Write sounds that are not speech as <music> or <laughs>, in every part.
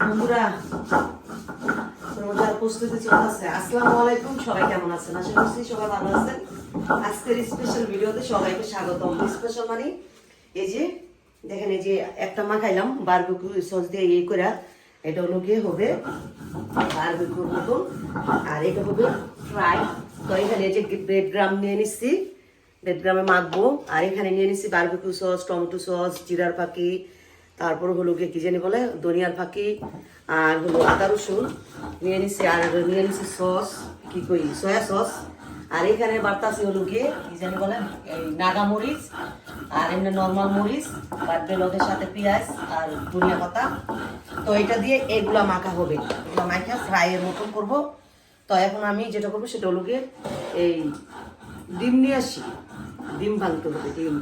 বন্ধুরা রোজার প্রস্তুতি চলতেছে আসসালামু আলাইকুম সবাই কেমন আছেন আশা করছি সবাই ভালো আছেন আজকের স্পেশাল ভিডিওতে সবাইকে স্বাগতম স্পেশাল মানে এই যে, দেখেন এই যে একটা মাখাইলাম, বারবিকিউ সস দিয়ে ইয়ে করে এটা হলো গিয়ে হবে বারবিকিউর মতন। আর এটা হবে ফ্রাই তো এখানে যে ব্রেড গ্রাম নিয়ে নিচ্ছি। ব্রেড গ্রামে মাখবো। আর এখানে নিয়ে নিচ্ছি বারবিকিউ সস টমেটো সস জিরার পাখি তারপর হলো গিয়ে কি জানি বলে? ধনিয়ার ফাঁকি। আর হলো আদা রসুন। নিয়ে নিচ্ছি, আর নিয়ে নিচ্ছি সস কি কই সয়া সস আর এখানে বার্তাছি হলো গিয়ে কি জানি বলে, এই নাগা মরিচ, আর এমনি নর্মাল মরিচ বাটবে লদের সাথে পেঁয়াজ আর ধনিয়া পাতা। তো এটা দিয়ে এগুলা মাখা হবে। এগুলা মাখা ফ্রাইয়ের মতন করব। তো এখন আমি যেটা করব সেটা হলো গিয়ে এই ডিম নিয়ে আসি। ডিম ভাঙতে হবে, ডিম।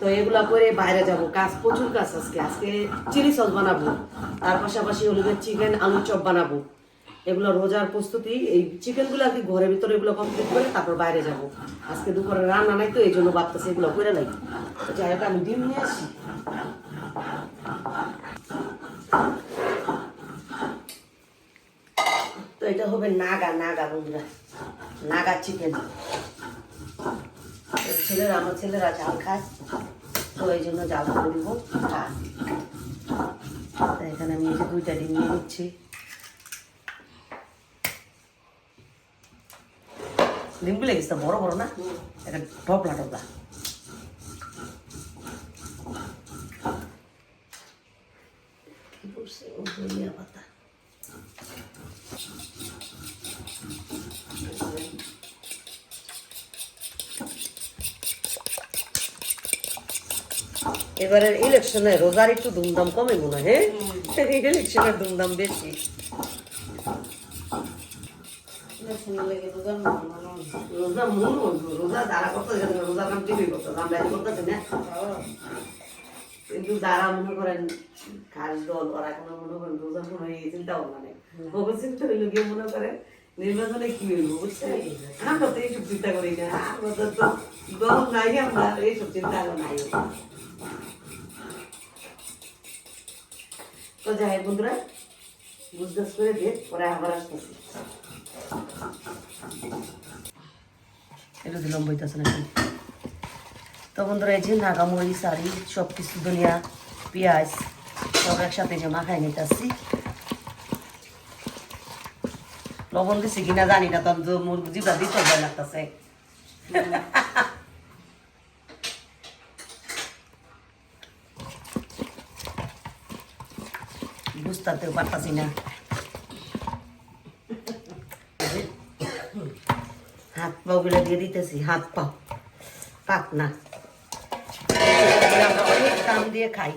তো এগুলা করে বাইরে যাব। কাজ, প্রচুর কাজ আজকে। আজকে চিলি সস বানাবো। তার পাশাপাশি হলো চিকেন আলু চপ বানাবো। এগুলো রোজার প্রস্তুতি, এই চিকেনগুলো আর কি ঘরের ভিতরে এগুলো কমপ্লিট করে তারপর বাইরে যাব। আজকে দুপুরে রান্না নাই তো এই জন্য ভাবতেছি এগুলো করে নাই। যাই হোক আমি ডিম নিয়ে আসি। তো এটা হবে নাগা নাগা বন্ধুরা। নাগা চিকেন। ছেলেরা, আমার ছেলেরা জাল খায়। তো এই জন্য জাল করে দিব এখানে আমি এই যে দুইটা ডিম নিয়ে নিচ্ছি। ডিমগুলো গেছে বড় বড় না এটা টপলা টপলা এবারের ইলেকশনে রোজার একটু ধুমধাম কমে মনে হয় হ্যাঁ? ইলেকশনের <laughs> ধুমধাম বেশি। রোজা মন রোজা যারা করতে রোজা কাম টিভি করতে আমরা করতেছি না। কিন্তু যারা মনে করেন খাস দল ওরা কোনো মনে করেন রোজা মনে হয় এই চিন্তা ভাবনা নেই ওকে চিন্তা হইল গিয়ে মনে করেন নির্বাচনে কি হইব বুঝছেন? আমরা তো এইসব চিন্তা করি না আমাদের তো দল নাই আমরা এইসব চিন্তা নাই। তো যাই বন্ধুরা বুঝদাস করে দিয়ে পরে আবার আসতেছি। এটা দিলাম, বইতেছে তো বন্ধুরা, এই যে সব কিছু পেঁয়াজ, সব একসাথে নিতেছি। লবণ দিছি কিনা জানি না তখন মোর জিবা দিতে ভয় লাগতেছে। বুঝতেও পারতাছি না। হাত পা গুলো দিয়ে দিতেছি, হাত পা পাক না। অনেক দাম দিয়ে খাই,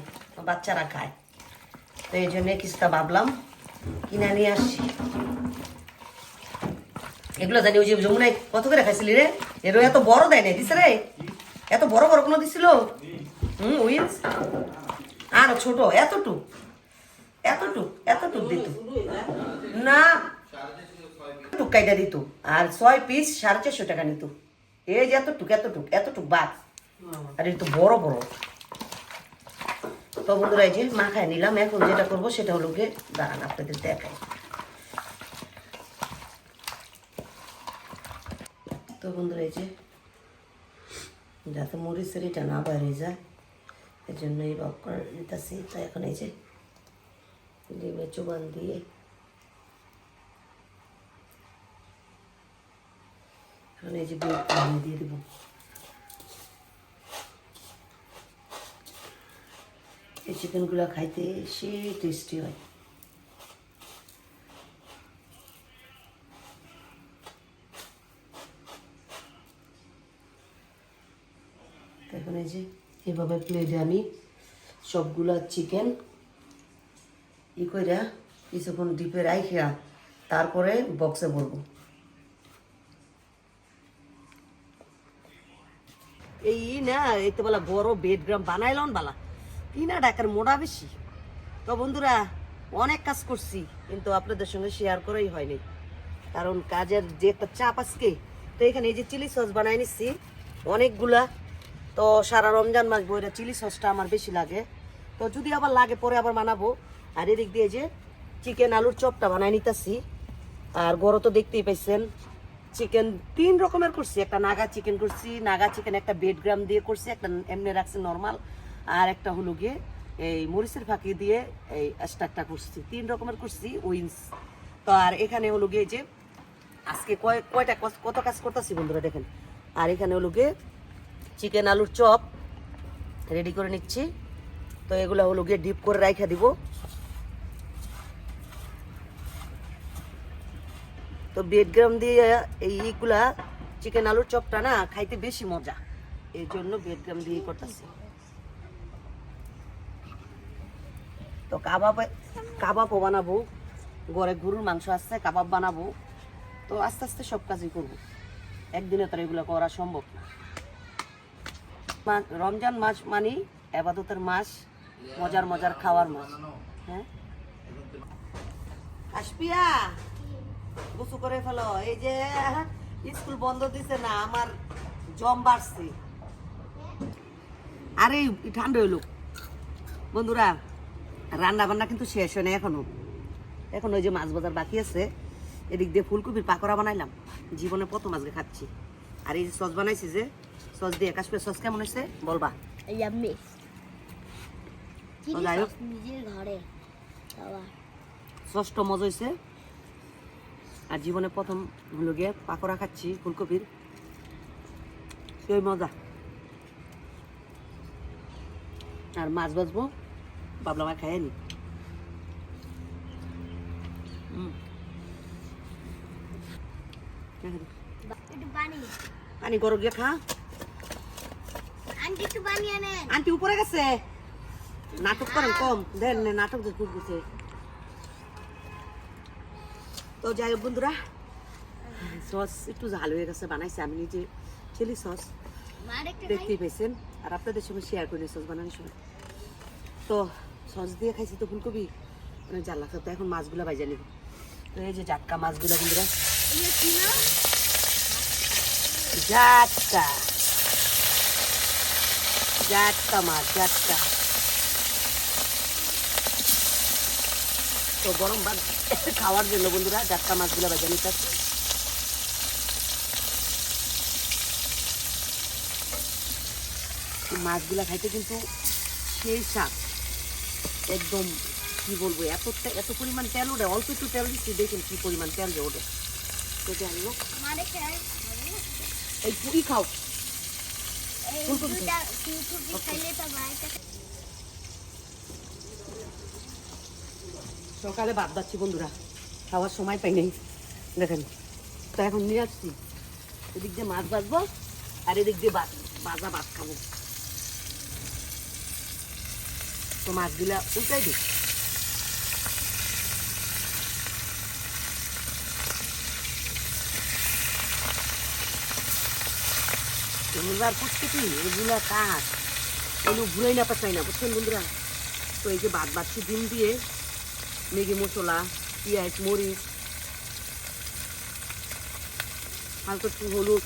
বাচ্চারা খায়। তো এই জন্য কিছুটা ভাবলাম, কিনে নিয়ে আসছি এগুলো জানি, ওই যে যমুনায় কত করে খাইছিলি রে? এরও এত বড় দেয় না রে? এত বড় বড় কোনো দিছিল? হুম, উইন্স? আর ছোট, এতটুক। এতটুক এতটুক দিত। না টুক কাইটা দিত। আর ছয় পিস সাড়ে চারশো টাকা নিত। এই যে এতটুক এতটুক এতটুক বাদ। আর এটা তো বড় বড়। তো বন্ধুরা, এই যে মাখায় নিলাম। এখন যেটা করব সেটা হলো গিয়ে, দাঁড়ান আপনাদের দেখাই। তো বন্ধুরা, এই যে যাতে মরিচের এটা না বাইরে যায় এই জন্য এই বক করে নিতেছি তো এখন এই যে চুবান দিয়ে এখন এই যে বিট আমি দিয়ে দেবো। এই চিকেনগুলো খাইতে সে টেস্টি হয়। এখন এই যে এভাবে প্লেটে আমি সবগুলা চিকেন ই কইরা কিছুক্ষণ ডিপে রাইখা, তারপরে বক্সে ভরবো। এই না, এই তো বলা বড় বেড গ্রাম বানাইলন বালা। কিনা ডাকার মোড়া বেশি। তো বন্ধুরা, অনেক কাজ করছি, কিন্তু আপনাদের সঙ্গে শেয়ার করাই হয়নি। কারণ কাজের যে একটা চাপ আজকে, তো এখানে এই যে চিলি সস বানাই নিচ্ছি অনেকগুলা। তো সারা রমজান মাস বইটা চিলি সসটা আমার বেশি লাগে। তো যদি আবার লাগে, পরে আবার বানাবো। আর এদিক দিয়ে যে চিকেন আলুর চপটা বানাই নিতেছি। আর গরো তো দেখতেই পাইছেন চিকেন তিন রকমের করছি। একটা নাগা চিকেন করছি, নাগা চিকেন একটা বেড গ্রাম দিয়ে করছি, একটা এমনি রাখছি নর্মাল আর একটা হলো গিয়ে এই মরিচের ফাঁকি দিয়ে এই স্টারটা করছি। তিন রকমের করছি উইন্স তো আর এখানে হলো গিয়ে যে, আজকে কয় কয়টা কত কাজ করতেছি বন্ধুরা দেখেন। আর এখানে হলো গিয়ে চিকেন আলুর চপ রেডি করে নিচ্ছি। তো এগুলো হলো গিয়ে ডিপ করে রাইখা দিব। তো বেডগ্রাম দিয়ে এই ইগুলা চিকেন আলুর চপটা না খাইতে বেশি মজা। এই জন্য বেডগ্রাম দিয়ে করতেছি। তো কাবাব, কাবাবও বানাবো। ঘরে গরুর মাংস আসছে কাবাব বানাবো। তো আস্তে আস্তে সব কাজই করব। একদিনে তো এগুলো করা সম্ভব না। রমজান মাস মানে এবাদতের মাস, মজার মজার খাওয়ার মাস। হ্যাঁ? আসপিয়া! গুছু করে ফেলো। এই যে স্কুল বন্ধ দিছে না আমার জম বাড়ছে। আরে ঠান্ডা হইল। বন্ধুরা রান্না বান্না কিন্তু শেষ হয় না এখনও। এখন ওই যে মাছ বাজার বাকি আছে এদিক দিয়ে ফুলকপির পাকোড়া বানাইলাম। জীবনে প্রথম আজকে খাচ্ছি। আর এই যে সস বানাইছি যে সস দিয়ে কাশ্মীর সস কেমন হয়েছে বলবা? ইয়াম্মি তো মজা হয়েছে। আর জীবনে প্রথম হলো গিয়ে পাকোড়া খাচ্ছি ফুলকপির। সেই মজা। আর মাছ বাজবো বাবলা মা খাই নি। হুম। একটু পানি গরম গিয়ে খা। আন্টি উপরে গেছে। নাটক করেন কম। দেন নাটক গেছে। তো যাই হোক বন্ধুরা সস একটু ঝাল হয়ে গেছে, বানাইছে আমি নিজে। চিলি সস দেখতেই পেয়েছেন। আর আপনাদের সঙ্গে শেয়ার করে সস বানানোর সময়। তো সস দিয়ে খাইছি তো ফুলকপি মানে জাল লাগছে তো এখন মাছগুলো বাইজা নিব। তো এই যে জাটকা মাছগুলো বন্ধুরা। জাটকা। জাটকা মাছ, জাটকা। তো গরম ভাত <laughs> খাওয়ার জন্য বন্ধুরা জাটকা মাছগুলো বাজা নিতে মাছগুলা খাইতে কিন্তু সেই শাক একদম কি বলব এত এত পরিমাণ তেল ওঠে অল্প একটু তেল দিচ্ছি দেখুন কি পরিমাণ তেল যে ওঠে। তো যাই হোক এই পুরি খাও। ফুলকপি দুটা ফুলকপি খাইলে তো ভাইটা সকালে ভাত যাচ্ছি বন্ধুরা। খাওয়ার সময় পাই নেই। দেখেন, তো এখন নিয়ে আসছি। এদিক দিয়ে মাছ ভাজবো আর এদিক দিয়ে ভাজা ভাত খাব। তো মাছগুলা উল্টাই দিই। এগুলার প্রত্যেকই এগুলা কাঠ এগুলো ভুলাই না পাচ্ছাই না, বুঝছেন বন্ধুরা? তো এই যে ভাত বাচ্ছি ডিম দিয়ে ম্যাগি মশলা পেঁয়াজ মরিচ হালকা একটু হলুদ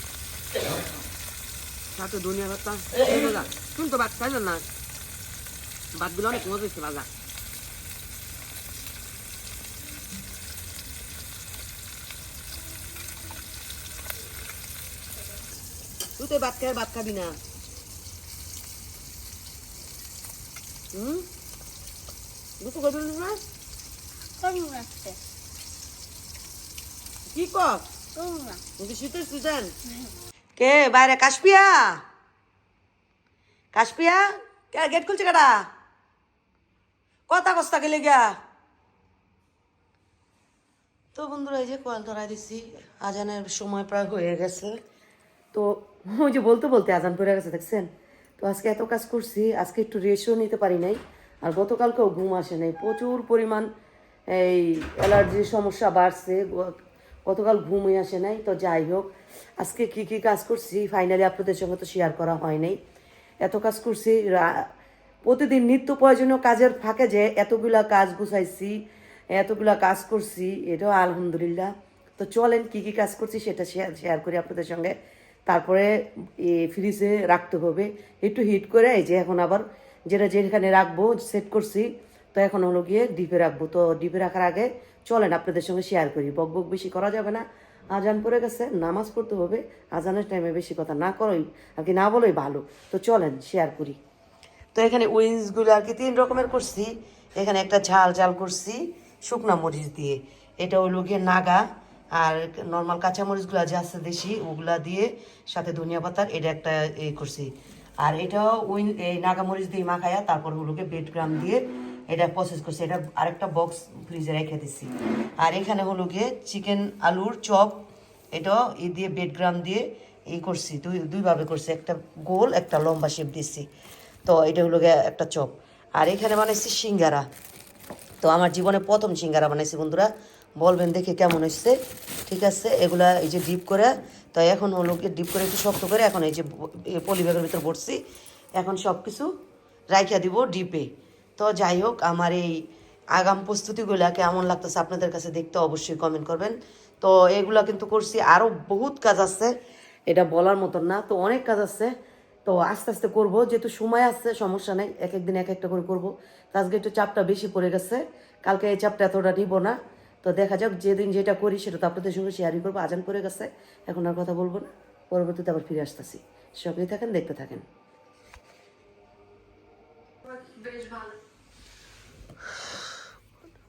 সাথে ধনিয়া পাতা মজা শুন তো ভাত খাইলেন না ভাতগুলো অনেক মজা হচ্ছে ভাজা তুই তো ভাত খাই ভাত খাবি না হুম দুটো করবি না করুন রাখতে। কি কর করুন না তুমি শীতের সিজন কে? বাইরে কাশপিয়া কাশপিয়া কে গেট খুলছে কাটা কথা কস্তা গেলে গিয়া তো বন্ধুরা এই যে কয়েল ধরাই দিচ্ছি আজানের সময় প্রায় হয়ে গেছে। তো ওই যে বলতে বলতে আজান পড়ে গেছে দেখছেন? তো আজকে এত কাজ করছি আজকে একটু রেস্টও নিতে পারি নাই। আর গতকালকেও ঘুম আসে নাই। প্রচুর পরিমাণ এই অ্যালার্জির সমস্যা বাড়ছে গতকাল ঘুমই আসে নাই, তো যাই হোক। আজকে কি কি কাজ করছি ফাইনালি আপনাদের সঙ্গে তো শেয়ার করা হয় নাই। এত কাজ করছি প্রতিদিন নিত্য প্রয়োজনীয় কাজের ফাঁকে যে এতগুলা কাজ গুছাইছি, এতগুলা কাজ করছি, এটাও আলহামদুলিল্লাহ। তো চলেন কি কি কাজ করছি সেটা শেয়ার শেয়ার করি আপনাদের সঙ্গে। তারপরে ফ্রিজে রাখতে হবে। একটু হিট করে, এই যে এখন আবার যেটা যেখানে রাখব সেট করছি। তো এখন হলো গিয়ে ডিপে রাখব। তো ডিপে রাখার আগে চলেন আপনাদের সঙ্গে শেয়ার করি। বক বক বেশি করা যাবে না। আজান পড়ে গেছে, নামাজ পড়তে হবে। আজানের টাইমে বেশি কথা না করোই, আর কি না বলোই ভালো। তো চলেন শেয়ার করি। তো এখানে উইংসগুলো আর কি তিন রকমের করছি। এখানে একটা ঝাল ঝাল করছি শুকনা মরিচ দিয়ে। এটা হলো গিয়ে নাগা আর নর্মাল কাঁচা মরিচগুলো যে আছে দেশি, ওগুলা দিয়ে সাথে ধনিয়া পাতার এটা একটা এ করছি। আর এটাও উইন এই নাগা মরিচ দিয়ে মাখায়া তারপর হলো গিয়ে বেড গ্রাম দিয়ে এটা প্রসেস করছি। এটা আরেকটা বক্স ফ্রিজে রেখে দিছি। আর এখানে হলো গিয়ে চিকেন আলুর চপ, এটাও ই দিয়ে বেড গ্রাম দিয়ে এই করছি। দুই, দুইভাবে করছি। একটা গোল, একটা লম্বা শেপ দিচ্ছি তো এটা হলো গিয়ে একটা চপ। আর এখানে বানাইছি সিঙ্গারা। তো আমার জীবনে প্রথম সিঙ্গারা বানাইছি, বন্ধুরা। বলবেন দেখে কেমন হচ্ছে ঠিক আছে? এগুলা এই যে ডিপ করে, তো এখন হলো ডিপ করে একটু শক্ত করে এখন এই যে পলি ব্যাগের ভিতর ভরছি। এখন সব কিছু রাইখা দিব ডিপে তো যাই হোক, আমার এই আগাম প্রস্তুতিগুলা কেমন লাগতেছে আপনাদের কাছে দেখতে অবশ্যই কমেন্ট করবেন। তো এগুলা কিন্তু করছি আরও বহুত কাজ আছে, এটা বলার মতন না, তো অনেক কাজ আছে। তো আস্তে আস্তে করব, যেহেতু সময় আছে, সমস্যা নেই এক একদিন এক একটা করে করব। আজকে একটু চাপটা বেশি পড়ে গেছে, কালকে এই চাপটা এতটা নিব না। তো দেখা যাক, যেদিন যেটা করি সেটা তো আপনাদের সঙ্গে শেয়ারই করব, আজান পড়ে গেছে, এখন আর কথা বলব না। পরবর্তীতে আবার ফিরে আসতেছি। সঙ্গেই থাকেন, দেখতে থাকেন।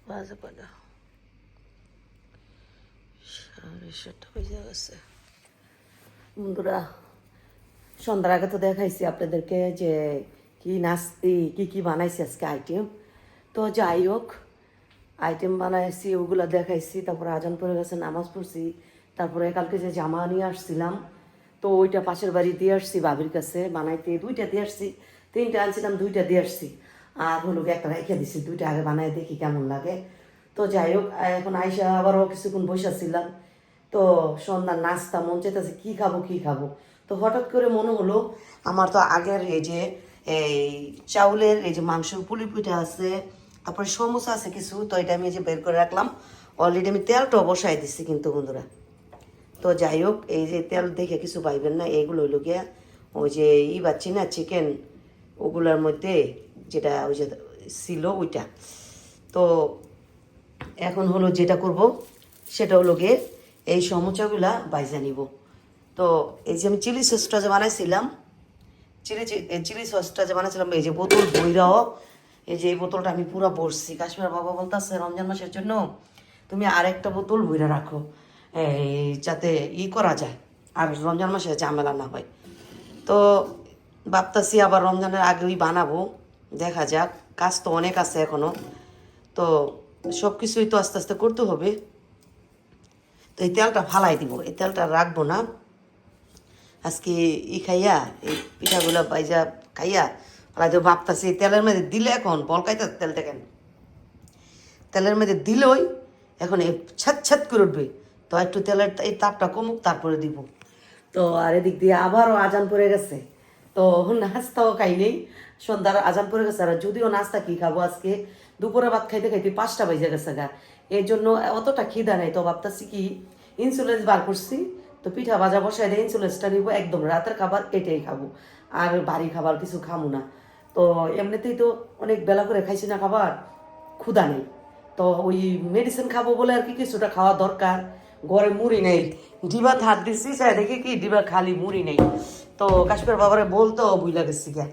বাজে পানা সাড়ে সাতটা বেজে গেছে বন্ধুরা সন্ধ্যার আগে তো দেখাইছি আপনাদেরকে যে কি নাস্তি কি কি বানাইছি আজকে আইটেম তো যাই হোক আইটেম বানাইছি ওগুলো দেখাইছি তারপরে আজান পড়ে গেছে নামাজ পড়ছি তারপরে কালকে যে জামা নিয়ে আসছিলাম তো ওইটা পাশের বাড়ি দিয়ে আসছি বাবির কাছে বানাইতে দুইটা দিয়ে আসছি তিনটা আনছিলাম দুইটা দিয়ে আসছি আর হলো একটা রেখে দিছি, দুইটা আগে বানাই দেখি কেমন লাগে। তো যাই হোক, এখন আইসা আবারও কিছুক্ষণ বসেছিলাম তো সন্ধ্যার নাস্তা, মন চাইতেছে কী খাব কী খাব? তো হঠাৎ করে মনে হলো, আমার তো আগের এই যে, এই চাউলের, এই যে মাংসের পুলি পিঠা আছে, তারপরে সমোসা আছে কিছু, তো এটা আমি যে বের করে রাখলাম। অলরেডি আমি তেলটাও বসাই দিচ্ছি কিন্তু বন্ধুরা। তো যাই হোক, এই যে তেল দেখে কিছু পাইবেন না এইগুলো হইল গিয়া ওই যে ই বাচ্চি না চিকেন ওগুলোর মধ্যে যেটা ওই যে ছিল ওইটা। তো এখন হলো যেটা করব, সেটা হলো গিয়ে এই সমোচাগুলা বাইজা নিব। তো এই যে আমি চিলি সসটা যে বানাইছিলাম, চিলি চিলি সসটা যে বানাইছিলাম, এই যে বোতল বইরাও, এই যে এই বোতলটা আমি পুরো ভরছি। কাশ্মীর বাবা বলতেছে, রমজান মাসের জন্য তুমি আরেকটা বোতল ভইরা রাখো, এই যাতে ই করা যায়, আর রমজান মাসে ঝামেলা না হয়। তো ভাবতাছি আবার রমজানের আগেই বানাবো। দেখা যাক। কাজ তো অনেক আছে এখনও। তো সব কিছুই তো আস্তে আস্তে করতে হবে। তো এই তেলটা ফালাই দিব। এই তেলটা রাখব না। আজকে ই খাইয়া, এই পিঠাগুলা বাইজা খাইয়া ফালাই দেবো। ভাবতাছি তেলের মধ্যে দিলে এখন, বলকাইতে তেলটা কেন? তেলের মধ্যে দিলেই এখন এই ছাত ছাত করে উঠবে। তো একটু তেলের এই তাপটা কমুক, তারপরে দিব। তো আর এদিক দিয়ে আবারও আজান পড়ে গেছে। তো নাস্তাও খাই নেই। সন্ধ্যার আজান পড়ে গেছে, আর যদিও নাস্তা কি খাব আজকে? দুপুরে ভাত খাইতে খাইতে পাঁচটা বেজে গেছে গা। এই জন্য অতটা খিদা নেই, তো ভাবতাছি কি ইন্সুরেন্স বার করছি, তো পিঠা ভাজা বসাই দিয়ে ইন্সুরেন্সটা নিবো, একদম রাতের খাবার এটাই খাব। আর বাড়ি খাবার কিছু খামু না। তো এমনিতেই তো অনেক বেলা করে খাইছি না খাবার, ক্ষুধা নেই। তো ওই মেডিসিন খাব বলে আর কি কিছুটা খাওয়া দরকার। ঘরে মুড়ি নেই। ডিবা হাত দিচ্ছি দেখি কি ডিবা খালি মুড়ি নেই। তো কাশ্মীর বাবারে বলতো বুঝলা গেছি গিয়া।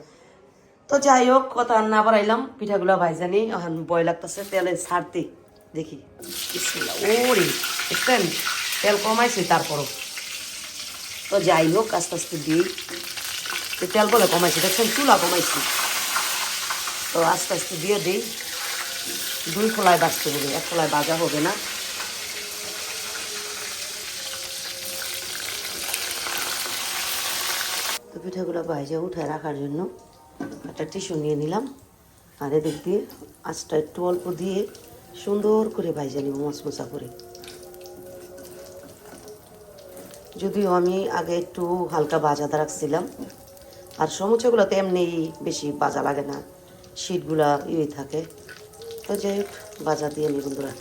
তো যাই হোক, কথা না বাড়াইলাম, পিঠাগুলো ভাইজানি এখন ভয় লাগতেছে, তেলে ছাড়তে। দেখি। ওরে, দেখছেন? তেল কমাইছি তারপরও। তো যাই হোক, আস্তে আস্তে দিই। তেল বলে কমাইছি, দেখছেন? চুলা কমাইছি। তো আস্তে আস্তে দিয়ে দিই। দুই খোলায় বাঁচতে হবে, এক খোলায় বাজা হবে না। তো পিঠাগুলো বাইজে উঠে রাখার জন্য একটা টিস্যু নিয়ে নিলাম। আর এদিক দিয়ে আঁচটা একটু অল্প দিয়ে সুন্দর করে বাইজে নিব মশমশা করে। যদিও আমি আগে একটু হালকা বাজাদা রাখছিলাম, আর সমুচাগুলো তো এমনি বেশি বাজা লাগে না, শীটগুলা ইয়ে থাকে। তো যাই হোক বাজার দিয়ে নি বন্ধুরা।